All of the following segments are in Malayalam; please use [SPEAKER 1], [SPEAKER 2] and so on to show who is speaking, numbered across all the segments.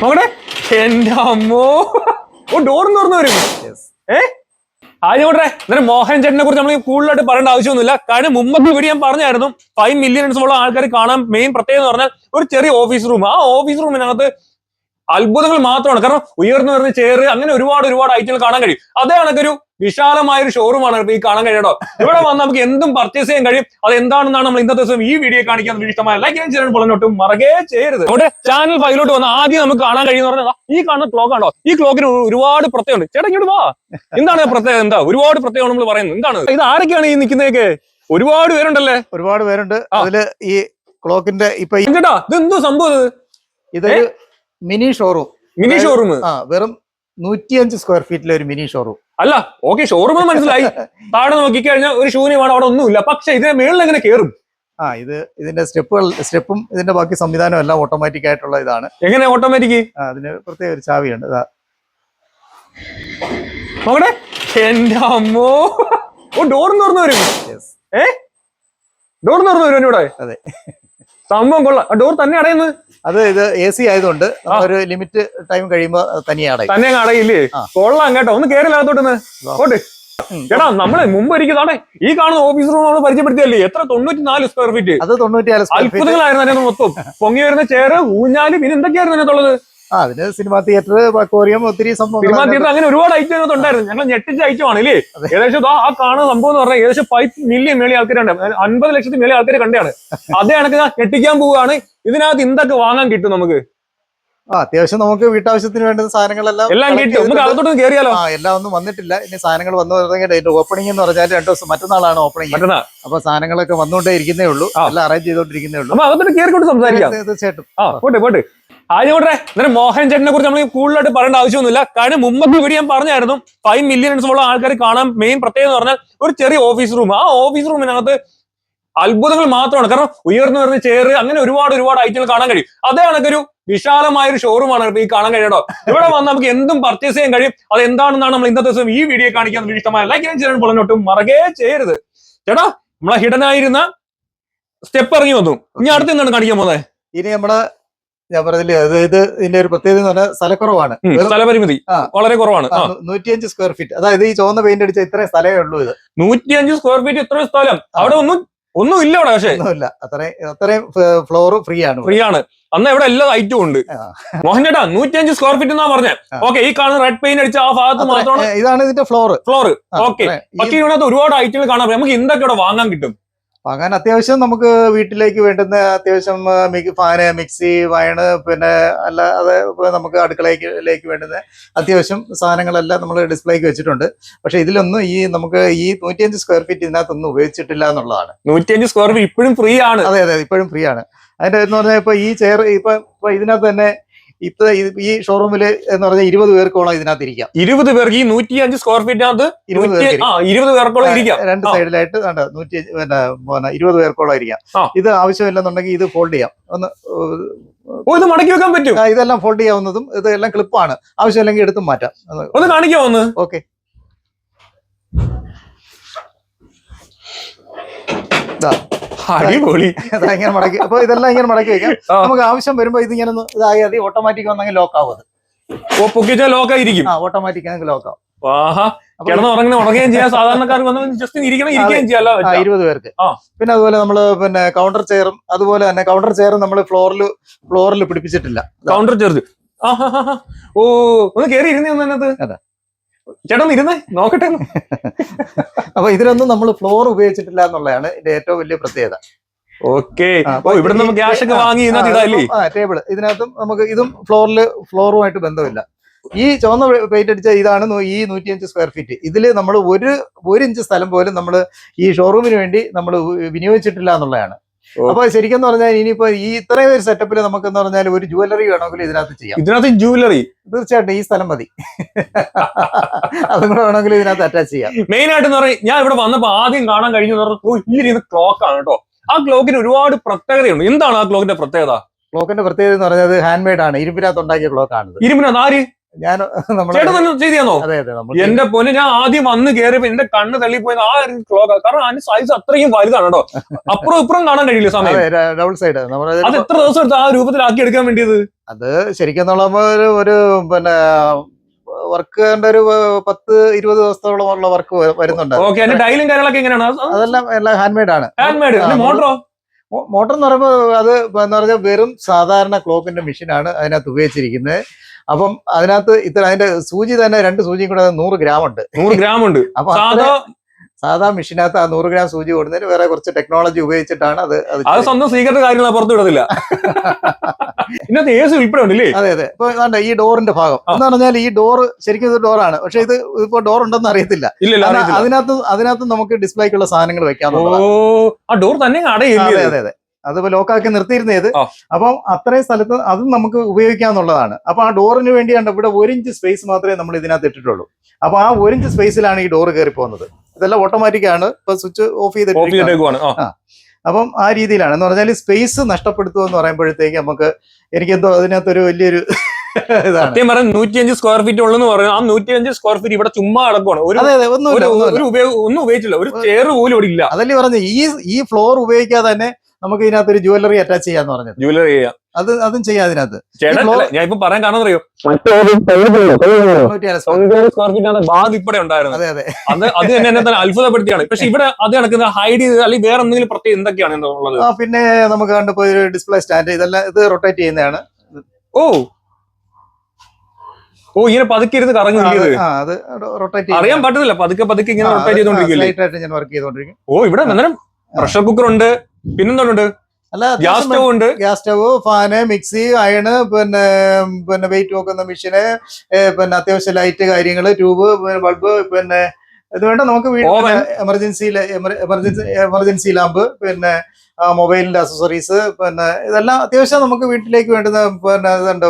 [SPEAKER 1] നോക്കട്ടെ എന്റെ അമ്മോ. ഓ ഡോർ തുറന്നു വരും. ഏ? ആദ്യം കൂട്ടെ എന്നിട്ട് മോഹൻ ചേട്ടനെ കുറിച്ച് നമ്മൾ കൂടുതലായിട്ട് പറയേണ്ട ആവശ്യമൊന്നുമില്ല. കാരണം മുമ്പത്തെ വീഡിയോ ഞാൻ പറഞ്ഞായിരുന്നു ഫൈവ് മില്യൺസോളം ആൾക്കാർ കാണാൻ മെയിൻ പ്രത്യേകത എന്ന് പറഞ്ഞാൽ ഒരു ചെറിയ ഓഫീസ് റൂം ആ ഓഫീസ് റൂമിനകത്ത് അത്ഭുതങ്ങൾ മാത്രമാണ്. കാരണം ഉയർന്നു വരുന്ന ചെയർ അങ്ങനെ ഒരുപാട് ഒരുപാട് ഐറ്റങ്ങൾ കാണാൻ കഴിയും. അതേ കണക്കൊരു വിശാലമായ ഒരു ഷോറൂമാണ് ഈ കാണാൻ കഴിയട്ടോ ഇവിടെ വന്ന് നമുക്ക് എന്തും പർച്ചേസ് ചെയ്യാൻ കഴിയും. അത് എന്താണെന്നാണ് നമ്മൾ ഇന്നത്തെ ദിവസം ഈ വീഡിയോ കാണിക്കാൻ ഇഷ്ടമായ ലൈക്ക് ചെയ്യാൻ ചെയ്യാൻ പൊളഞ്ഞോട്ടും മറകെ ചെയ്യരുത്. അവിടെ ചാനൽ ഫൈലോട്ട് വന്ന് ആദ്യം നമുക്ക് കാണാൻ കഴിയുന്ന പറഞ്ഞാൽ ഈ കാണുന്ന ക്ലോക്ക് ആണോ ഈ ക്ലോക്കിന് ഒരുപാട് പ്രത്യേകമുണ്ട് ചേട്ടാ ഇങ്ങോട്ട് വാ. എന്താണ് പ്രത്യേകത? എന്താ? ഒരുപാട് പ്രത്യേകം നമ്മൾ പറയുന്നത്. എന്താണ്? ഇത് ആരൊക്കെയാണ് ഈ നിൽക്കുന്നതൊക്കെ ഒരുപാട് പേരുണ്ടല്ലേ?
[SPEAKER 2] ഒരുപാട് പേരുണ്ട്. അതിൽ ഈ ക്ലോക്കിന്റെ ഇപ്പൊ
[SPEAKER 1] ചേട്ടാ ഇത് എന്തോ സംഭവം ഇത്?
[SPEAKER 2] ഇതൊരു മിനി ഷോറൂം
[SPEAKER 1] മിനി ഷോറൂം
[SPEAKER 2] ആ വെറും നൂറ്റിയഞ്ച് സ്ക്വയർ ഫീറ്റിലെ ഒരു മിനി ഷോറൂം
[SPEAKER 1] അല്ല ഓക്കെ ഷോറൂം മനസ്സിലായി. താഴെ നോക്കിക്കഴിഞ്ഞാൽ ഒരു ശൂന്യമാണ് അവിടെ ഒന്നുമില്ല. പക്ഷെ ഇതിനെ മേളിൽ എങ്ങനെ കയറും
[SPEAKER 2] ആ ഇത് ഇതിന്റെ സ്റ്റെപ്പുകൾ സ്റ്റെപ്പും ഇതിന്റെ ബാക്കി സംവിധാനം എല്ലാം ഓട്ടോമാറ്റിക് ആയിട്ടുള്ള ഇതാണ്.
[SPEAKER 1] എങ്ങനെ ഓട്ടോമാറ്റിക്
[SPEAKER 2] ആ, അതിന് പ്രത്യേക ഒരു ചാവിയുണ്ട്. ഇതാ.
[SPEAKER 1] നോക്കട്ടെ. എന്റെ അമ്മോ. ഓ ഡോർ തുറന്നു വരും. ഏ? ഡോർ തുറന്നു വരും ഇവിടെ
[SPEAKER 2] അതെ.
[SPEAKER 1] സംഭവം കൊള്ളാം. ഡോർ തന്നെ അടയുന്നത്
[SPEAKER 2] അത് ഇത് എ സി ആയതുകൊണ്ട് ഒരു ലിമിറ്റ് ടൈം കഴിയുമ്പോ തനിയെ അടയും.
[SPEAKER 1] തന്നെ അടയില്ലേ. കൊള്ളാം കേട്ടോ. ഒന്ന് കേറി അകത്തോട്ട് ഓട്ടെ ചേട്ടാ നമ്മൾ മുമ്പ് ഇരിക്കുന്നതാണ് ഈ കാണുന്ന ഓഫീസ് റൂം നമ്മൾ പരിചയപ്പെടുത്തിയല്ലേ? എത്ര തൊണ്ണൂറ്റി നാല് സ്ക്വയർ ഫീറ്റ്
[SPEAKER 2] അത് തൊണ്ണൂറ്റിനാല്
[SPEAKER 1] അത്ഭുതങ്ങളായിരുന്നു അതിനകത്ത് മൊത്തം. പൊങ്ങി വരുന്ന ചേർ ഊഞ്ഞാൽ പിന്നെ എന്തൊക്കെയായിരുന്നു അതിനകത്തുള്ളത്?
[SPEAKER 2] ആ അതിന് സിനിമാ തിയേറ്റർ കോറിയം ഒത്തിരി
[SPEAKER 1] സിനിമ
[SPEAKER 2] സിനിമാ
[SPEAKER 1] തിയേറ്റർ അങ്ങനെ ഒരുപാട് ഐറ്റം അതിനകത്ത് ഉണ്ടായിരുന്നു. ഞങ്ങൾ ഞെട്ടിച്ച ഐറ്റമാണ് ഇല്ലേ? ഏകദേശം ആ കാണുന്ന സംഭവം എന്ന് പറഞ്ഞാൽ ഏകദേശം ഫൈവ് മില്യൺ മേളി ആൾക്കാരുണ്ട് അൻപത് ലക്ഷത്തിൽ മേളി ആൾക്കാർ കണ്ടാണ് അതേ കണക്ക് ഞെട്ടിക്കാൻ പോവുകയാണ്. ഇതിനകത്ത് എന്തൊക്കെ വാങ്ങാൻ കിട്ടും നമുക്ക്?
[SPEAKER 2] ആ അത്യാവശ്യം നമുക്ക് വീട്ടാവശ്യത്തിന് വേണ്ടുന്ന സാധനങ്ങളെല്ലാം
[SPEAKER 1] എല്ലാം കിട്ടും. നമുക്ക്. അകത്തോട്ട് കയറിയാലോ
[SPEAKER 2] ആ എല്ലാം ഒന്നും വന്നിട്ടില്ല. ഇനി സാധനങ്ങൾ വന്നു തുടങ്ങിയിട്ട് അതിന്റെ ഓപ്പണിംഗ് എന്ന് പറഞ്ഞാൽ രണ്ടു ദിവസം മറ്റന്നാളാണ് ഓപ്പണിംഗ് അപ്പൊ സാധനങ്ങളൊക്കെ വന്നുകൊണ്ടേ ഇരിക്കുന്നേ ഉള്ളൂ. എല്ലാം അറേഞ്ച് ചെയ്തോണ്ടിരിക്കുന്നേ ഉള്ളൂ.
[SPEAKER 1] അകത്തോട്ട് കയറിക്കൊണ്ട് സംസാരിക്കാം.
[SPEAKER 2] തീർച്ചയായിട്ടും.
[SPEAKER 1] ആ പോട്ടെ പോട്ടെ. ആദ്യം കൂടെ അന്നേരം മോഹൻ ചേട്ടനെ കുറിച്ച് നമ്മൾ കൂടുതലായിട്ട് പറയേണ്ട ആവശ്യമൊന്നുമില്ല. കാരണം മുമ്പത്തെ വീഡിയോ ഞാൻ പറഞ്ഞായിരുന്നു ഫൈവ് മില്യൺസോളം ആൾക്കാർ കാണാൻ മെയിൻ പ്രത്യേകത എന്ന് പറഞ്ഞാൽ ഒരു ചെറിയ ഓഫീസ് റൂം ആ ഓഫീസ് റൂമിനകത്ത് അത്ഭുതങ്ങൾ മാത്രമാണ്. കാരണം ഉയർന്നു വരുന്ന ചെയർ അങ്ങനെ ഒരുപാട് ഒരുപാട് ഐറ്റങ്ങൾ കാണാൻ കഴിയും. അതേ കണക്കൊരു വിശാലമായ ഒരു ഷോറൂമാണ് ഈ കാണാൻ കഴിയണോ ഇവിടെ വന്ന് നമുക്ക് എന്തും പർച്ചേസ് ചെയ്യാൻ കഴിയും. അത് എന്താണെന്നാണ് നമ്മൾ ഇന്നത്തെ ദിവസം ഈ വീഡിയോ കാണിക്കാൻ ഇഷ്ടമായ ലൈക്ക് ചെയ്യാൻ ചെയ്യാൻ മറകേ ചെയ്യരുത്. ചേട്ടാ നമ്മളെ ഹിഡൻ ആയിരുന്ന സ്റ്റെപ്പ് ഇറങ്ങി വന്നു. ഇനി അടുത്ത് എന്താണ് കാണിക്കാൻ പോകുന്നത്?
[SPEAKER 2] ഇനി നമ്മൾ ഞാൻ പറഞ്ഞില്ലേ അതായത് ഇതിന്റെ ഒരു പ്രത്യേകത എന്ന് പറഞ്ഞാൽ സ്ഥലക്കുറവാണ്.
[SPEAKER 1] സ്ഥലപരിമിതി. വളരെ കുറവാണ്.
[SPEAKER 2] നൂറ്റിയഞ്ച് സ്ക്വയർ ഫീറ്റ് അതായത് ഈ ചുവന്ന പെയിന്റ് അടിച്ച ഇത്രയും സ്ഥലമേ ഉള്ളൂ ഇത്.
[SPEAKER 1] നൂറ്റിയഞ്ച് സ്ക്വയർ ഫീറ്റ് ഇത്രയും സ്ഥലം. അവിടെ ഒന്നും ഒന്നും ഇല്ല അവിടെ പക്ഷേ.
[SPEAKER 2] ഒന്നുമില്ല. അത്രയും അത്രയും ഫ്ലോർ ഫ്രീ ആണ്
[SPEAKER 1] ഫ്രീ ആണ് അന്ന് ഇവിടെ എല്ലാ ഐറ്റവും ഉണ്ട്. മോഹൻ ചേട്ടാ നൂറ്റിയഞ്ച് സ്ക്വയർ ഫീറ്റ് എന്നാ പറഞ്ഞേ. ഓക്കെ ഈ കാണുന്ന റെഡ് പെയിന്റ് അടിച്ച ആ ഭാഗത്ത് മാത്രമാണ്
[SPEAKER 2] ഇതാണ് ഇതിന്റെ ഫ്ലോർ
[SPEAKER 1] ഫ്ലോർ ഓക്കെ. പക്ഷേ ഇതിനകത്ത് ഒരുപാട് ഐറ്റങ്ങൾ കാണാൻ. നമുക്ക് എന്തൊക്കെ ഇവിടെ വാങ്ങാൻ കിട്ടും?
[SPEAKER 2] അങ്ങനെ അത്യാവശ്യം നമുക്ക് വീട്ടിലേക്ക് വേണ്ടുന്ന അത്യാവശ്യം ഫാന് മിക്സി വയണ് പിന്നെ അല്ലാതെ ഇപ്പൊ നമുക്ക് അടുക്കളയിലേക്ക് വേണ്ടുന്ന അത്യാവശ്യം സാധനങ്ങളെല്ലാം നമ്മൾ ഡിസ്പ്ലേക്ക് വെച്ചിട്ടുണ്ട്. പക്ഷെ ഇതിലൊന്നും ഈ നമുക്ക് ഈ നൂറ്റിയഞ്ച് സ്ക്വയർ ഫീറ്റ് ഇതിനകത്തൊന്നും ഉപയോഗിച്ചിട്ടില്ല എന്നുള്ളതാണ്.
[SPEAKER 1] നൂറ്റിയഞ്ച് സ്ക്വയർ ഫീറ്റ് ഇപ്പോഴും ഫ്രീ ആണ്.
[SPEAKER 2] അതെ അതെ ഇപ്പോഴും ഫ്രീ ആണ്. അതിന്റെ എന്ന് പറഞ്ഞാൽ ഇപ്പൊ ഈ ചെയർ ഇപ്പൊ ഇപ്പൊ ഇതിനകത്ത് തന്നെ ഇപ്പൊ ഈ- ഷോറൂമിൽ ഷോറൂമിൽ എന്ന് പറഞ്ഞാൽ ഇരുപത് പേർക്കോളം ഇതിനകത്ത് ഇരിക്കാം
[SPEAKER 1] ഇരുപത് പേർക്ക് ഈ നൂറ്റി അഞ്ച് സ്ക്വയർ ഫീറ്റിനകത്ത്
[SPEAKER 2] ഇരുപത്
[SPEAKER 1] പേർക്കോളം ഇരിക്കാം.
[SPEAKER 2] രണ്ട് സൈഡിലായിട്ട് വേണ്ട നൂറ്റി പിന്നെ ഇരുപത് പേർക്കോളം ഇരിക്കാം. ഇത് ആവശ്യമില്ലെന്നുണ്ടെങ്കിൽ ഇത് ഫോൾഡ് ചെയ്യാം. ഒന്ന്
[SPEAKER 1] ഓ ഇത് മടക്കി വെക്കാൻ പറ്റും.
[SPEAKER 2] ഇതെല്ലാം ഫോൾഡ് ചെയ്യാവുന്നതും ഇതെല്ലാം ക്ലിപ്പാണ് ആവശ്യമില്ലെങ്കിൽ എടുത്തും മാറ്റാം.
[SPEAKER 1] ഒന്ന് കാണിക്കാമോ ഒന്ന്?
[SPEAKER 2] ഓക്കെ
[SPEAKER 1] അടിപൊളി.
[SPEAKER 2] ഇങ്ങനെ മടക്കി. അപ്പൊ ഇതെല്ലാം ഇങ്ങനെ മടക്കി വെക്കാം. നമുക്ക് ആവശ്യം വരുമ്പോ ഇത് ഇങ്ങനെ ഒന്ന് ഇതായാൽ മതി. ഓട്ടോമാറ്റിക് വന്നെങ്കിൽ ലോക്ക് ആവും അത്
[SPEAKER 1] പൊക്കിച്ചാൽ ലോക്കായിരിക്കും.
[SPEAKER 2] ആ ഓട്ടോമാറ്റിക് ആണെങ്കിൽ ലോക്ക് ആവും
[SPEAKER 1] ആഹാ.
[SPEAKER 2] അപ്പൊ
[SPEAKER 1] കിടന്ന് ഉറങ്ങുന്ന ഉറങ്ങുകയും ചെയ്യാം. സാധാരണക്കാർക്ക് വന്ന് ജസ്റ്റ് ഇരിക്കണം ഇരിക്കുകയും ചെയ്യാലോ
[SPEAKER 2] ആ ഇരുപത് പേർക്ക്. പിന്നെ അതുപോലെ നമ്മൾ പിന്നെ കൗണ്ടർ ചെയറും അതുപോലെ തന്നെ കൗണ്ടർ ചെയറും നമ്മൾ ഫ്ലോറിൽ ഫ്ലോറിൽ പിടിപ്പിച്ചിട്ടില്ല.
[SPEAKER 1] കൗണ്ടർ ചെയർ ഓ ഒന്ന് കേറി ഇരുന്നേ
[SPEAKER 2] അതെ.
[SPEAKER 1] ചേട്ടാ ഒന്ന് ഇരുന്നേ നോക്കട്ടെ.
[SPEAKER 2] അപ്പൊ ഇതിനൊന്നും നമ്മൾ ഫ്ലോർ ഉപയോഗിച്ചിട്ടില്ല എന്നുള്ളതാണ് ഇതിന്റെ ഏറ്റവും വലിയ പ്രത്യേകത.
[SPEAKER 1] ഓക്കെ. ഇവിടെ ക്യാഷ് ഒക്കെ വാങ്ങി
[SPEAKER 2] ടേബിൾ ഇതിനകത്തും നമുക്ക് ഇതും ഫ്ലോറിൽ ഫ്ലോറുമായിട്ട് ബന്ധമില്ല. ഈ ചുവന്ന പെയിന്റ് അടിച്ച ഇതാണ് ഈ നൂറ്റിയഞ്ച് സ്ക്വയർ ഫീറ്റ് ഇതിൽ നമ്മൾ ഒരു ഒരു ഇഞ്ച് സ്ഥലം പോലും നമ്മൾ ഈ ഷോറൂമിന് വേണ്ടി നമ്മൾ വിനിയോഗിച്ചിട്ടില്ല എന്നുള്ളതാണ്. അപ്പൊ ശരിക്കും പറഞ്ഞാൽ ഇനിയിപ്പോ ഈ ഇത്രയും ഒരു സെറ്റപ്പിൽ നമുക്ക് എന്ന് പറഞ്ഞാൽ ഒരു ജുവലറി വേണമെങ്കിൽ ഇതിനകത്ത് ചെയ്യാം.
[SPEAKER 1] ഇതിനകത്ത് ജുവലറി
[SPEAKER 2] തീർച്ചയായിട്ടും ഈ സ്ഥലം മതി. അതും കൂടെ വേണമെങ്കിൽ ഇതിനകത്ത് അറ്റാച്ച് ചെയ്യാം.
[SPEAKER 1] മെയിൻ ആയിട്ട് എന്ന് പറയും ഞാൻ ഇവിടെ വന്നപ്പോ ആദ്യം കാണാൻ കഴിഞ്ഞു രീതിയിൽ ക്ലോക്ക് ആണ് കേട്ടോ. ആ ക്ലോക്കിന് ഒരുപാട് പ്രത്യേകതയുണ്ട്. എന്താണ് ആ ക്ലോക്കിന്റെ പ്രത്യേകത?
[SPEAKER 2] ക്ലോക്കിന്റെ പ്രത്യേകത എന്ന് പറഞ്ഞത് ഹാൻഡ് മെയ്ഡ് ആണ്. ഇരുമ്പിനകത്ത് ഉണ്ടാക്കിയ ക്ലോക്ക് ആണ്
[SPEAKER 1] ഇരുമ്പിനകത്ത് ആര്?
[SPEAKER 2] ഞാൻ
[SPEAKER 1] ചെയ്ത് എന്റെ പൊന്ന് ഞാൻ ആദ്യം വന്ന് കയറിയപ്പോ എന്റെ കണ്ണ് തള്ളിപ്പോയത് ആ ഒരു ക്ലോക്ക് കാരണം അതിന്റെ സൈസ് അത്രയും വലുതാണ് കേട്ടോ. അപ്പുറം ഇപ്പുറം കാണാൻ കഴിയില്ല സമയം.
[SPEAKER 2] അതെ ഡബിൾ സൈഡ്
[SPEAKER 1] അത് എത്ര ദിവസം എടുത്ത് ആ രൂപത്തിലാക്കി എടുക്കാൻ വേണ്ടിയത്?
[SPEAKER 2] അത് ശരിക്കും ഒരു ഒരു പിന്നെ വർക്കിന്റെ ഒരു പത്ത് ഇരുപത് ദിവസത്തോളം ഉള്ള വർക്ക് വരുന്നുണ്ട്.
[SPEAKER 1] ഡയലും ഡൈലും കാര്യങ്ങളൊക്കെ എങ്ങനെയാണ്?
[SPEAKER 2] അതെല്ലാം എല്ലാം ഹാൻഡ് മെയ്ഡ് ആണ്
[SPEAKER 1] ഹാൻഡ് മെയ്ഡ്
[SPEAKER 2] ആ,
[SPEAKER 1] മോട്ടറോ?
[SPEAKER 2] മോട്ടർ എന്ന് പറയുമ്പോൾ അത് എന്ന് പറഞ്ഞാൽ വെറും സാധാരണ ക്ലോക്കിന്റെ മെഷീനാണ് അതിനകത്ത് ഉപയോഗിച്ചിരിക്കുന്നത്. അപ്പം അതിനകത്ത് ഇത്ര അതിന്റെ സൂചി തന്നെ രണ്ട് സൂചിയും കൂടെ നൂറ് ഗ്രാം ഉണ്ട്
[SPEAKER 1] നൂറ് ഗ്രാം ഉണ്ട്
[SPEAKER 2] അപ്പൊ
[SPEAKER 1] സാധാ
[SPEAKER 2] മെഷീനകത്ത് ആ നൂറ് ഗ്രാം സൂചി കൊടുക്കുന്നതിന് വേറെ കുറച്ച് ടെക്നോളജി ഉപയോഗിച്ചിട്ടാണ് അത് അത്
[SPEAKER 1] അത് സ്വന്തം സീക്രട്ട് കാര്യങ്ങൾ പുറത്തു വിടത്തില്ല. ഇന്നത്തെ ഏസ് ഉൾപ്പെടെ
[SPEAKER 2] അതെ അതെ. ഇപ്പൊ വേണ്ട ഈ ഡോറിന്റെ ഭാഗം. എന്ന് പറഞ്ഞാൽ ഈ ഡോർ ശരിക്കും ഇത് ഡോറാണ്. പക്ഷെ ഇത് ഇപ്പൊ ഡോർ ഉണ്ടെന്ന് അറിയത്തില്ല. അതിനകത്ത് അതിനകത്ത് നമുക്ക് ഡിസ്പ്ലേക്കുള്ള സാധനങ്ങൾ
[SPEAKER 1] ഓ ആ ഡോർ തന്നെ
[SPEAKER 2] അതെ
[SPEAKER 1] അടയില്ലേ
[SPEAKER 2] അതെ അതെ. അതിപ്പോ ലോക്കാക്കി നിർത്തിയിരുന്നത്. അപ്പൊ അത്രയും സ്ഥലത്ത് അതും നമുക്ക് ഉപയോഗിക്കാന്നുള്ളതാണ്. അപ്പൊ ആ ഡോറിന് വേണ്ടി വേണ്ടിയാണ് ഇവിടെ ഒരു ഇഞ്ച് സ്പേസ് മാത്രമേ നമ്മൾ ഇതിനകത്ത് ഇട്ടിട്ടുള്ളൂ. അപ്പൊ ആ ഒരു ഇഞ്ച് സ്പേസിലാണ് ഈ ഡോറ് കയറി പോകുന്നത്. ഇതെല്ലാം ഓട്ടോമാറ്റിക് ആണ്. ഇപ്പൊ സ്വിച്ച് ഓഫ് ചെയ്തിട്ട്
[SPEAKER 1] ആ.
[SPEAKER 2] അപ്പം ആ രീതിയിലാണ്. എന്ന് പറഞ്ഞാൽ സ്പേസ് നഷ്ടപ്പെടുത്തുക എന്ന് പറയുമ്പോഴത്തേക്ക് നമുക്ക് എനിക്കെന്തോ അതിനകത്തൊരു വലിയൊരു
[SPEAKER 1] സത്യം പറഞ്ഞ നൂറ്റിയഞ്ച് സ്ക്വയർ ഫീറ്റ് ഉള്ളെന്ന് പറയുന്നത് ആ നൂറ്റിയഞ്ച് സ്ക്വയർ ഫീറ്റ് ഇവിടെ ചുമ്മാ കിടക്കുവാണ്. ഒരു
[SPEAKER 2] അതെ അതെ
[SPEAKER 1] ഒന്നും ഉപയോഗിച്ചില്ല. ഒരു ചെയർ പോലും ഇവിടെ ഇല്ല.
[SPEAKER 2] അതല്ലേ പറഞ്ഞ ഈ ഈ ഫ്ലോർ ഉപയോഗിക്കാതെ തന്നെ നമുക്ക് ഇതിനകത്ത് ഒരു ജുവല്ലറി അറ്റാച്ച് ചെയ്യാന്ന് പറഞ്ഞത്.
[SPEAKER 1] ജുവലറി ചെയ്യാം.
[SPEAKER 2] അത് അതും ചെയ്യാം അതിനകത്ത്.
[SPEAKER 1] ഞാൻ ഇപ്പൊ പറയാൻ സ്ക്വയർ ഫീറ്റ് ബാഗ് ഇപ്പടെ ഉണ്ടായിരുന്നത്.
[SPEAKER 2] അതെ അതെ.
[SPEAKER 1] അത് അത് തന്നെ എന്നെ തന്നെ അത്ഭുതപ്പെടുത്തിയാണ്. പക്ഷെ ഇവിടെ അത് കണക്കുന്ന ഹൈഡ് ചെയ്ത് അല്ലെങ്കിൽ വേറെ എന്തെങ്കിലും പ്രത്യേകം എന്തൊക്കെയാണ് എന്താ ഉള്ളത്?
[SPEAKER 2] ആ പിന്നെ നമുക്ക് കണ്ടപ്പോ ഒരു ഡിസ്പ്ലേ സ്റ്റാൻഡ് ഇതെല്ലാം ഇത് റൊട്ടേറ്റ് ചെയ്യുന്നതാണ്.
[SPEAKER 1] ഓ. ഓ ഇങ്ങനെ പതുക്കെ ഇരുന്ന് കറങ്ങി
[SPEAKER 2] ആ, അത് ആ, അത് റൊട്ടേറ്റ്
[SPEAKER 1] അറിയാൻ പറ്റത്തില്ല. പതുക്കെ പതുക്കെ ഇങ്ങനെ റൊട്ടേറ്റ് ചെയ്തോണ്ടിരിക്കില്ലേ
[SPEAKER 2] ആയിട്ട് ഞാൻ വർക്ക് ചെയ്തോണ്ടിരിക്കും
[SPEAKER 1] ഓ ഇവിടെ അന്നേരം പ്രഷർ കുക്കർ ഉണ്ട്. പിന്നെന്തുണ്ട്?
[SPEAKER 2] അല്ല
[SPEAKER 1] ഗ്യാസ് സ്റ്റവ് ഉണ്ട്.
[SPEAKER 2] Gas stove fan mixie iron പിന്നെ പിന്നെ വെയിറ്റ് നോക്കുന്ന മെഷീന് പിന്നെ അത്യാവശ്യം ലൈറ്റ് കാര്യങ്ങൾ ട്യൂബ് ബൾബ് പിന്നെ ഇത് വേണ്ട നമുക്ക്. എമർജൻസി എമർജൻസി എമർജൻസി ലാമ്പ് പിന്നെ മൊബൈലിന്റെ അസസറീസ് പിന്നെ ഇതെല്ലാം അത്യാവശ്യം നമുക്ക് വീട്ടിലേക്ക് വേണ്ടുന്ന പിന്നെ ഇതുണ്ട്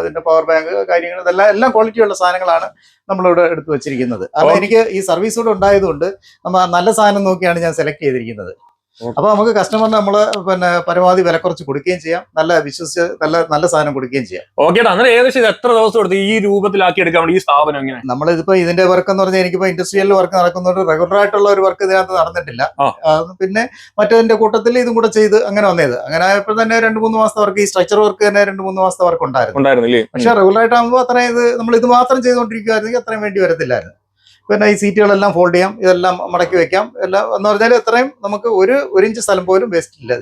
[SPEAKER 2] ഇതിന്റെ പവർ ബാങ്ക് കാര്യങ്ങൾ ഇതെല്ലാം എല്ലാം ക്വാളിറ്റി ഉള്ള സാധനങ്ങളാണ് നമ്മളിവിടെ എടുത്തു വെച്ചിരിക്കുന്നത്. കാരണം എനിക്ക് ഈ സർവീസ് കൂടെ ഉണ്ടായതുകൊണ്ട് നമ്മൾ നല്ല സാധനം നോക്കിയാണ് ഞാൻ സെലക്ട് ചെയ്തിരിക്കുന്നത്.
[SPEAKER 1] Okay.
[SPEAKER 2] അപ്പൊ നമുക്ക് കസ്റ്റമറിന് നമ്മൾ പിന്നെ പരമാവധി വില കുറച്ച് കൊടുക്കുകയും ചെയ്യാം. നല്ല വിശ്വസിച്ച് നല്ല നല്ല സാധനം കൊടുക്കുകയും ചെയ്യാം.
[SPEAKER 1] ഓക്കെ അങ്ങനെ ഏകദേശം ഇത് എത്ര ദിവസം എടുത്ത് ഈ രൂപത്തിലാക്കി എടുക്കാൻ വേണ്ടി ഈ സ്ഥാപനം ഇങ്ങനെ
[SPEAKER 2] നമ്മളിതിപ്പോ ഇതിന്റെ വർക്ക് എന്ന് പറഞ്ഞാൽ എനിക്കിപ്പോ ഇൻഡസ്ട്രിയൽ വർക്ക് നടക്കുന്നതുകൊണ്ട് റെഗുലർ ആയിട്ടുള്ള ഒരു വർക്ക് ഇതിനകത്ത് നടന്നിട്ടില്ല. പിന്നെ മറ്റതിന്റെ കൂട്ടത്തിൽ ഇതും കൂടെ ചെയ്ത് അങ്ങനെ വന്നത്. അങ്ങനെ ആയപ്പോൾ തന്നെ രണ്ട് മൂന്ന് മാസത്തെ വർക്ക് ഈ സ്ട്രക്ചർ വർക്ക് തന്നെ രണ്ട് മൂന്ന് മാസത്തെ വർക്ക് ഉണ്ടായിരുന്നു. പക്ഷെ റെഗുലർ ആയിട്ടാകുമ്പോൾ അത്രയും ഇത് നമ്മൾ ഇത് മാത്രം ചെയ്തുകൊണ്ടിരിക്കുകയായിരുന്നെങ്കിൽ അത്രയും വേണ്ടി വരത്തില്ലായിരുന്നു. പിന്നെ ഈ സീറ്റുകളെല്ലാം ഫോൾഡ് ചെയ്യാം ഇതെല്ലാം മടക്കി വെക്കാം. എല്ലാം എന്ന് പറഞ്ഞാൽ എത്രയും നമുക്ക് ഒരു ഒരു ഇഞ്ച് സ്ഥലം പോലും വേസ്റ്റ് ഇല്ല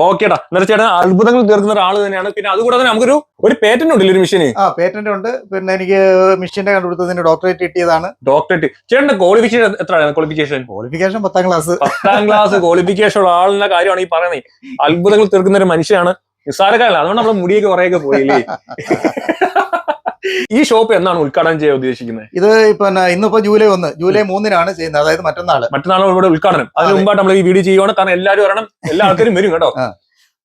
[SPEAKER 2] ഓക്കെ
[SPEAKER 1] ഓക്കേടാ ചേട്ടൻ അത്ഭുതങ്ങൾ തീർക്കുന്ന ഒരാൾ തന്നെയാണ്. പിന്നെ അതുകൂടാതെ തന്നെ നമുക്കൊരു ഒരു പേറ്റന്റ് ഉണ്ട് ഒരു മെഷീന്
[SPEAKER 2] ആ പേറ്റന്റ് ഉണ്ട്. പിന്നെ എനിക്ക് മെഷീന്റെ കണ്ടുപിടുത്തതിന് ഡോക്ടറേറ്റ് കിട്ടിയതാണ്.
[SPEAKER 1] ഡോക്ടറേറ്റ് ചേട്ടന്റെ ക്വാളിഫിക്കേഷൻ എത്രയാണ് ക്വാളിഫിക്കേഷൻ
[SPEAKER 2] ക്വാളിഫിക്കേഷൻ പത്താം ക്ലാസ്
[SPEAKER 1] പത്താം ക്ലാസ് ക്വാളിഫിക്കേഷൻ ഉള്ള ആളുടെ കാര്യമാണ് ഈ പറയുന്നത്. അത്ഭുതങ്ങൾ തീർക്കുന്ന ഒരു മനുഷ്യനാണ് നിസ്സാരക്കാരല്ല അതുകൊണ്ട് നമ്മുടെ മുടിയൊക്കെ കുറേയൊക്കെ പോയില്ലേ ഈ ഷോപ്പ് എന്നാണ് ഉദ്ഘാടനം ചെയ്യാൻ ഉദ്ദേശിക്കുന്നത്?
[SPEAKER 2] ഇത് പിന്നെ ഇന്നിപ്പോ ജൂലൈ ഒന്ന് ജൂലൈ മൂന്നിനാണ് ചെയ്യുന്നത്. അതായത് മറ്റന്നാൾ.
[SPEAKER 1] മറ്റന്നാൾ ഇവിടെ ഉദ്ഘാടനം. അതിന്
[SPEAKER 2] അതെ.
[SPEAKER 1] മുമ്പായിട്ട് നമ്മൾ ഈ വീഡിയോ ചെയ്യുവാണ്. കാരണം എല്ലാവരും വരണം. എല്ലാ ആൾക്കാരും വരും കേട്ടോ.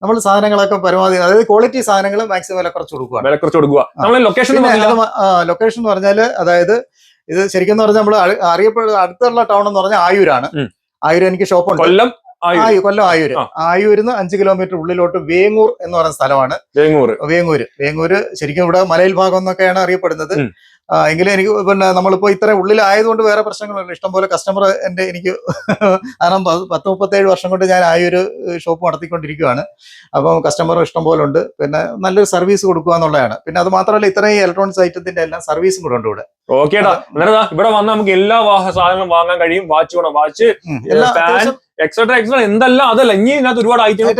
[SPEAKER 2] നമ്മൾ സാധനങ്ങളൊക്കെ പരമാവധി അതായത് ക്വാളിറ്റി സാധനങ്ങൾ മാക്സിമം വില കുറച്ച് കൊടുക്കുക
[SPEAKER 1] വില കുറച്ച് കൊടുക്കുക ലൊക്കേഷൻ
[SPEAKER 2] ലൊക്കേഷൻ എന്ന് പറഞ്ഞാൽ അതായത് ഇത് ശരിക്കും പറഞ്ഞാൽ നമ്മൾ അറിയപ്പെടുന്ന അടുത്തുള്ള ടൗൺ എന്ന് പറഞ്ഞാൽ ആയൂരാണ്. ആയൂർ എനിക്ക് ഷോപ്പുണ്ട്
[SPEAKER 1] കൊല്ലം ആയൂർ.
[SPEAKER 2] ആയു കൊല്ലം ആയൂര്. ആയൂരിന്ന് അഞ്ച് കിലോമീറ്റർ ഉള്ളിലോട്ട് വേങ്ങൂർ എന്ന് പറയുന്ന സ്ഥലമാണ്.
[SPEAKER 1] വേങ്ങൂർ
[SPEAKER 2] വേങ്ങൂര്. വേങ്ങൂര് ശരിക്കും ഇവിടെ മലയിൽ ഭാഗം എന്നൊക്കെയാണ് അറിയപ്പെടുന്നത്. എങ്കിലും എനിക്ക് പിന്നെ നമ്മളിപ്പോ ഇത്ര ഉള്ളിലായതുകൊണ്ട് വേറെ പ്രശ്നങ്ങളുണ്ട് ഇഷ്ടംപോലെ കസ്റ്റമർ എന്റെ എനിക്ക് കാരണം പത്ത് മുപ്പത്തേഴ് വർഷം കൊണ്ട് ഞാൻ ആ ഒരു ഷോപ്പ് നടത്തിക്കൊണ്ടിരിക്കുകയാണ് അപ്പം കസ്റ്റമർ ഇഷ്ടംപോലെ ഉണ്ട്. പിന്നെ നല്ലൊരു സർവീസ് കൊടുക്കുക എന്നുള്ളതാണ്. പിന്നെ അത് മാത്രമല്ല ഇത്രയും ഇലക്ട്രോണിക്സ് ഐറ്റത്തിന്റെ എല്ലാം സർവീസും കൂടെ ഉണ്ട് ഇവിടെ.
[SPEAKER 1] ഓക്കേടാ ദാ ഇവിടെ വന്നാൽ നമുക്ക് എല്ലാ സാധനങ്ങളും വാങ്ങാൻ കഴിയും. വാച്ച് വേണം. വാച്ച് എക്സെട്രാ എക്സെട്രാ എന്തെല്ലാം അതല്ല ഇനി ഇതിനകത്ത് ഒരുപാട് ഐറ്റങ്ങൾ.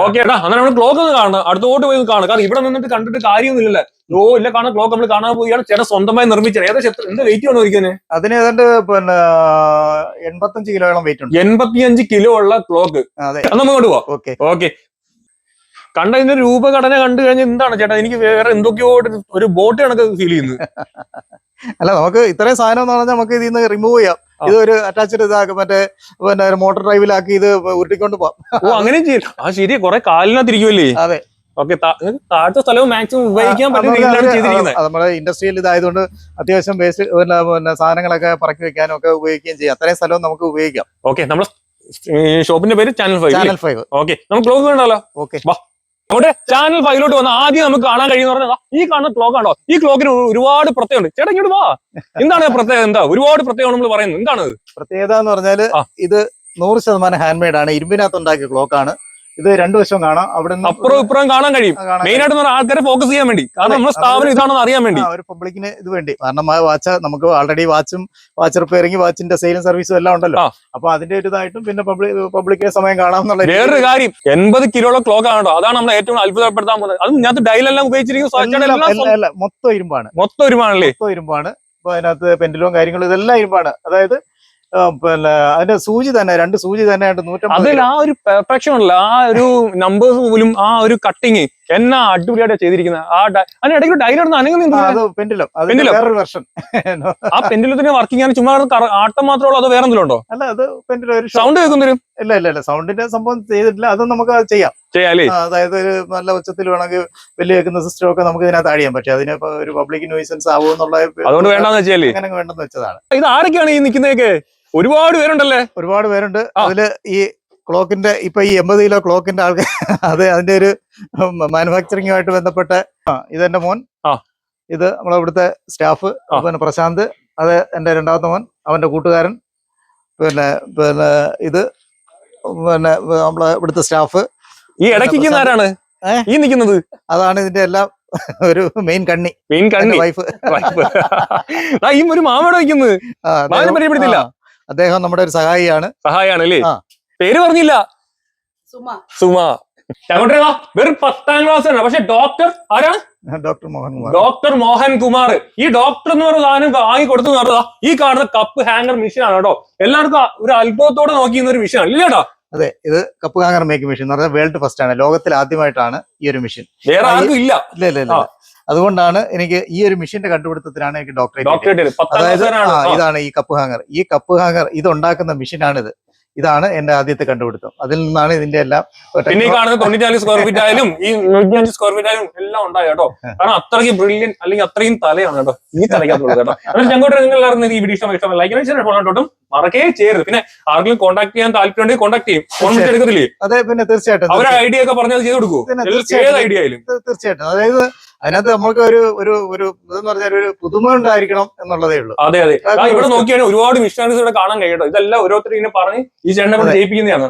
[SPEAKER 1] ഓക്കെ ഏട്ടാ അങ്ങനെ നമ്മൾ ക്ലോക്ക് ഒന്ന് കാണണം. അടുത്തോട്ട് പോയി കാണുക കാരണം ഇവിടെ നിന്നിട്ട് കണ്ടിട്ട് കാര്യമൊന്നുമില്ലല്ലേ ഓ ഇല്ല കാണാൻ ക്ലോക്ക് നമ്മൾ കാണാൻ പോവുകയാണ് ചേട്ടൻ സ്വന്തമായി നിർമ്മിച്ചത്. ഏകദേശം എന്ത് വെയിറ്റ് ആണ് ഒരിക്കലും
[SPEAKER 2] അതിന് ഏതാണ്ട് പിന്നെ എൺപത്തഞ്ച് കിലോയോളം വെയിറ്റ് ഉണ്ട്.
[SPEAKER 1] എൺപത്തിയഞ്ച് കിലോ ഉള്ള ക്ലോക്ക്
[SPEAKER 2] അതെ.
[SPEAKER 1] നമുക്ക് കൊണ്ടുപോവാം
[SPEAKER 2] ഓക്കെ
[SPEAKER 1] ഓക്കെ കണ്ട ഇതിന്റെ രൂപഘടന കണ്ടു കഴിഞ്ഞാൽ എന്താണ് ചേട്ടാ? എനിക്ക് വേറെ എന്തൊക്കെയോ ഒരു- ബോട്ട് കണക്ക് ഫീൽ ചെയ്യുന്നത്
[SPEAKER 2] അല്ല നമുക്ക് ഇത്രയും സാധനം എന്ന് പറഞ്ഞാൽ നമുക്ക് ഇതിൽ നിന്ന് റിമൂവ് ചെയ്യാം. ഇത് ഒരു അറ്റാച്ച്ഡ് ഇതാക്കി. മറ്റേ പിന്നെ മോട്ടോർ ഡ്രൈവിലാക്കി ഇത് ഉരുട്ടിക്കൊണ്ട് പോവാം.
[SPEAKER 1] ഓ അങ്ങനെയും ചെയ്യാം. ആ ശരി. കൊറേ കാലിനകത്തിരിക്കുമല്ലേ
[SPEAKER 2] അതെ.
[SPEAKER 1] ഓക്കെ താഴത്തെ സ്ഥലവും മാക്സിമം ഉപയോഗിക്കാൻ പറ്റുന്ന
[SPEAKER 2] നമ്മുടെ ഇൻഡസ്ട്രിയിൽ ഇതായതുകൊണ്ട് അത്യാവശ്യം വേസ്റ്റ് പിന്നെ സാധനങ്ങളൊക്കെ പറക്കി വെക്കാനും ഒക്കെ ഉപയോഗിക്കുകയും ചെയ്യാം. അത്രയും സ്ഥലവും നമുക്ക് ഉപയോഗിക്കാം.
[SPEAKER 1] ഓക്കെ നമ്മുടെ ഷോപ്പിന്റെ പേര് channel five
[SPEAKER 2] channel five
[SPEAKER 1] okay നമുക്ക് ക്ലോക്ക് വേണ്ടല്ലോ
[SPEAKER 2] ഓക്കെ.
[SPEAKER 1] വാ. നമ്മുടെ ചാനൽ ഫൈലോട്ട് വന്ന ആദ്യം നമുക്ക് കാണാൻ കഴിയുന്ന പറഞ്ഞാൽ ഈ കാണുന്ന ക്ലോക്ക് ആണോ? ഈ ക്ലോക്കിന് ഒരുപാട് പ്രത്യേകമുണ്ട് ചേട്ടാ ഇങ്ങോട്ട് വാ. എന്താണ് പ്രത്യേകത? എന്താ? ഒരുപാട് പ്രത്യേകം നമ്മൾ പറയുന്നത്. എന്താണ്?
[SPEAKER 2] പ്രത്യേകത എന്ന്
[SPEAKER 1] പറഞ്ഞാൽ
[SPEAKER 2] ഇത് നൂറ് ശതമാനം ഹാൻഡ് മെയ്ഡ് ആണ്. ഇരുമ്പിനകത്ത് ഉണ്ടാക്കിയ ക്ലോക്ക് ആണ്. ഇത് രണ്ടു വശവും കാണാം. അവിടെ
[SPEAKER 1] അപ്പുറം ഇപ്പുറം കാണാൻ കഴിയും. മെയിൻ ആയിട്ട് ആൾക്കാരെ ഫോക്കസ് ചെയ്യാൻ വേണ്ടി. കാരണം നമ്മുടെ സ്ഥാപനം ഇതാണെന്ന് അറിയാൻ വേണ്ടി.
[SPEAKER 2] ആ, ഒരു പബ്ലിക്കിന് ഇത് വേണ്ടി. കാരണം വാച്ച് നമുക്ക് ഓൾറെഡി വാച്ചും വാച്ച് റിപ്പയറിംഗ് വാച്ചിന്റെ സെയിലും സർവീസും എല്ലാം ഉണ്ടല്ലോ. അപ്പൊ അതിന്റെ ഒരു ഇതായിട്ടും പിന്നെ പബ്ലിക് പബ്ലിക്കിന് സമയം കാണാം എന്നുള്ള
[SPEAKER 1] വേറൊരു കാര്യം എൺപത് കിലോയുടെ ക്ലോക്ക് ആണോ അതാണ് നമ്മൾ ഏറ്റവും അത്ഭുതപ്പെടുത്താൻ പോകുന്നത്. അത് ഞാൻ ഡയലെല്ലാം ഉപയോഗിച്ചിരിക്കും
[SPEAKER 2] മൊത്തം ഇരുമ്പാണ്.
[SPEAKER 1] മൊത്തം ഇരുമ്പാണല്ലേ?
[SPEAKER 2] മൊത്തം ഇരുമ്പാണ്. അപ്പൊ അതിനകത്ത് പെൻഡിലും കാര്യങ്ങളും ഇതെല്ലാം ഇരുമ്പാണ്. അതായത് പിന്നെ അതിന്റെ സൂചി തന്നെ രണ്ട് സൂചി തന്നെ ആയിട്ട് നൂറ്റമ്പത്
[SPEAKER 1] അതിൽ ആ ഒരു പെർഫെക്ഷൻ ഉണ്ടല്ലോ ആ ഒരു നമ്പേഴ്സ് പോലും ആ ഒരു കട്ടിങ് എന്നാ അടിപൊളിയായിട്ട് ചെയ്തിരിക്കുന്നത്. ആ അതിന് ഇടയ്ക്ക് ഡയലോഗ്
[SPEAKER 2] ആ,
[SPEAKER 1] അനങ്ങുന്നുണ്ട്
[SPEAKER 2] അത് പെൻഡിലും വേറൊരു വെർഷൻ
[SPEAKER 1] ആ പെൻഡിലത്തിന് വർക്കിംഗ് ആണ് ചുമ്മാ ആട്ടം മാത്രമേ ഉള്ളൂ അത് വേറെ എന്തെങ്കിലും ഉണ്ടോ?
[SPEAKER 2] അല്ല അത് പെൻഡിലും ഒരു
[SPEAKER 1] സൗണ്ട് കേൾക്കുന്നതിനും
[SPEAKER 2] ഇല്ല ഇല്ല ഇല്ല സൗണ്ടിന്റെ സംഭവം ചെയ്തിട്ടില്ല അത് നമുക്ക് ചെയ്യാം. ചെയ്യാല്ലേ അതായത് ഒരു നല്ല ഉച്ചത്തിൽ വേണമെങ്കിൽ വലിയ വെക്കുന്ന സിസ്റ്റം ഒക്കെ നമുക്ക് ഇതിനകത്ത് ചെയ്യാൻ പറ്റും. അതിന് ഒരു പബ്ലിക് നോയിസൻസ് ആവുമെന്നുള്ള
[SPEAKER 1] അതുകൊണ്ട് വേണ്ടെന്ന് വെച്ചാലേ.
[SPEAKER 2] അങ്ങനെ വേണ്ടെന്ന് വെച്ചതാണ്.
[SPEAKER 1] ഇത് ആരൊക്കെയാണ് ഈ നിൽക്കുന്നതൊക്കെ ഒരുപാട് പേരുണ്ടല്ലേ?
[SPEAKER 2] ഒരുപാട് പേരുണ്ട്. അതിൽ ഈ ക്ലോക്കിന്റെ ഇപ്പൊ ഈ എൺപത് കിലോ ക്ലോക്കിന്റെ ആൾക്ക് അത് അതിന്റെ ഒരു മാനുഫാക്ചറിങ്ങുമായിട്ട് ബന്ധപ്പെട്ട ഇത് ഇതെന്റെ മോൻ. ഇത് നമ്മളെ ഇവിടുത്തെ സ്റ്റാഫ്. പിന്നെ പ്രശാന്ത്. അത് എന്റെ രണ്ടാമത്തെ മോൻ. അവന്റെ കൂട്ടുകാരൻ. പിന്നെ പിന്നെ ഇത് പിന്നെ നമ്മളെ ഇവിടുത്തെ സ്റ്റാഫ്.
[SPEAKER 1] ഈ ഇടയ്ക്ക് ആരാണ്? ഈ നിൽക്കുന്നത്?
[SPEAKER 2] അതാണ് ഇതിന്റെ എല്ലാം ഒരു മെയിൻ കണ്ണി.
[SPEAKER 1] മെയിൻ കണ്ണി.
[SPEAKER 2] വൈഫ്
[SPEAKER 1] ഈ ഒരു മാമയുടെ വയ്ക്കുന്നത് പരിചയപ്പെടുത്തില്ല
[SPEAKER 2] അദ്ദേഹം നമ്മുടെ ഒരു സഹായിയാണ്.
[SPEAKER 1] സഹായിയാണ്
[SPEAKER 2] ആ.
[SPEAKER 1] പേര് പറഞ്ഞില്ല.
[SPEAKER 3] സുമ.
[SPEAKER 1] സുമ. വാ. വെറും പത്താം ക്ലാസ് ആണ്. പക്ഷെ ഡോക്ടർ ആരാണ്
[SPEAKER 2] ഡോക്ടർ മോഹൻ കുമാർ.
[SPEAKER 1] ഡോക്ടർ മോഹൻ കുമാർ. ഈ ഡോക്ടർ എന്ന് പറഞ്ഞ സാധനം വാങ്ങി കൊടുത്തു പറഞ്ഞതാ ഈ കാണുന്ന കപ്പ് ഹാങ്ങർ മെഷീൻ ആണ് കേട്ടോ. എല്ലാവർക്കും ആ ഒരു അത്ഭുതത്തോടെ നോക്കിയിരുന്ന ഒരു മെഷീൻ ആണ്. ഇല്ലേ
[SPEAKER 2] അതെ ഇത് കപ്പ് ഹാങ്ങർ മേക്കിംഗ് മെഷീൻ എന്ന് പറഞ്ഞാൽ വേൾഡ് ഫസ്റ്റ് ആണ്. ലോകത്തിൽ ആദ്യമായിട്ടാണ് ഈ ഒരു മെഷീൻ
[SPEAKER 1] വേറെ ആർക്കും ഇല്ല
[SPEAKER 2] ഇല്ല ഇല്ല ഇല്ല.
[SPEAKER 1] ആ.
[SPEAKER 2] അതുകൊണ്ടാണ് എനിക്ക് ഈ ഒരു മെഷീന്റെ കണ്ടുപിടുത്തത്തിലാണ് എനിക്ക് ഡോക്ടറേറ്റ് അതായത് ഇതാണ് ഈ കപ്പ് ഹാങ്ങർ ഈ കപ്പ് ഹാങ്ങർ ഇത് ഉണ്ടാക്കുന്ന മെഷീനാണിത്. ഇതാണ് എന്റെ ആദ്യത്തെ കണ്ടുപിടുത്തം. അതിൽ നിന്നാണ് ഇതിന്റെ എല്ലാം
[SPEAKER 1] പിന്നെ ഈ കാണുന്ന തൊണ്ണൂറ്റാൽ സ്ക്വയർ ഫീറ്റ് ആയാലും ഈ നൂറ്റിയഞ്ച് സ്ക്വയർ ഫീറ്റ് ആയാലും എല്ലാം ഉണ്ടായി കേട്ടോ. കാരണം അത്രയ്ക്ക് ബ്രില്യൻ അല്ലെങ്കിൽ അത്രയും തലയാണ് കേട്ടോ. ഈ തലയ്ക്കകത്തുള്ളത് കേട്ടോ. ഞങ്ങോട്ട് നിങ്ങൾ എല്ലാവരും ഈ വീഡിയോ ഇഷ്ടം ഇഷ്ടമായി ലൈക്ക് ഫോണോട്ടും മറക്കേ ചെയ്യരുത്. പിന്നെ ആർക്കെങ്കിലും കോൺടാക്ട് ചെയ്യാൻ താല്പര്യം ഉണ്ടെങ്കിൽ കോൺടാക്ട് ചെയ്യും ഫോൺ എടുക്കത്തില്ലേ?
[SPEAKER 2] അതെ പിന്നെ തീർച്ചയായിട്ടും.
[SPEAKER 1] അവരെ ഐഡിയ ഒക്കെ പറഞ്ഞത് ചെയ്ത് കൊടുക്കൂ
[SPEAKER 2] തീർച്ചയായിട്ടും. അതായത് അതിനകത്ത് നമുക്ക് ഒരു ഒരു ഒരു ഇതെന്ന് പറഞ്ഞാൽ ഒരു പുതുമ ഉണ്ടായിരിക്കണം എന്നുള്ളതേ ഉള്ളൂ.
[SPEAKER 1] അതെ അതെ. ഇവിടെ നോക്കിയാണെങ്കിൽ ഒരുപാട് മിഷനറീസ് ഇവിടെ കാണാൻ കഴിയട്ടോ ഇതെല്ലാം ഓരോരുത്തർ ഇങ്ങനെ പറഞ്ഞ് ഈ ചേട്ടനെ. ജയിപ്പിക്കുന്നതാണ്.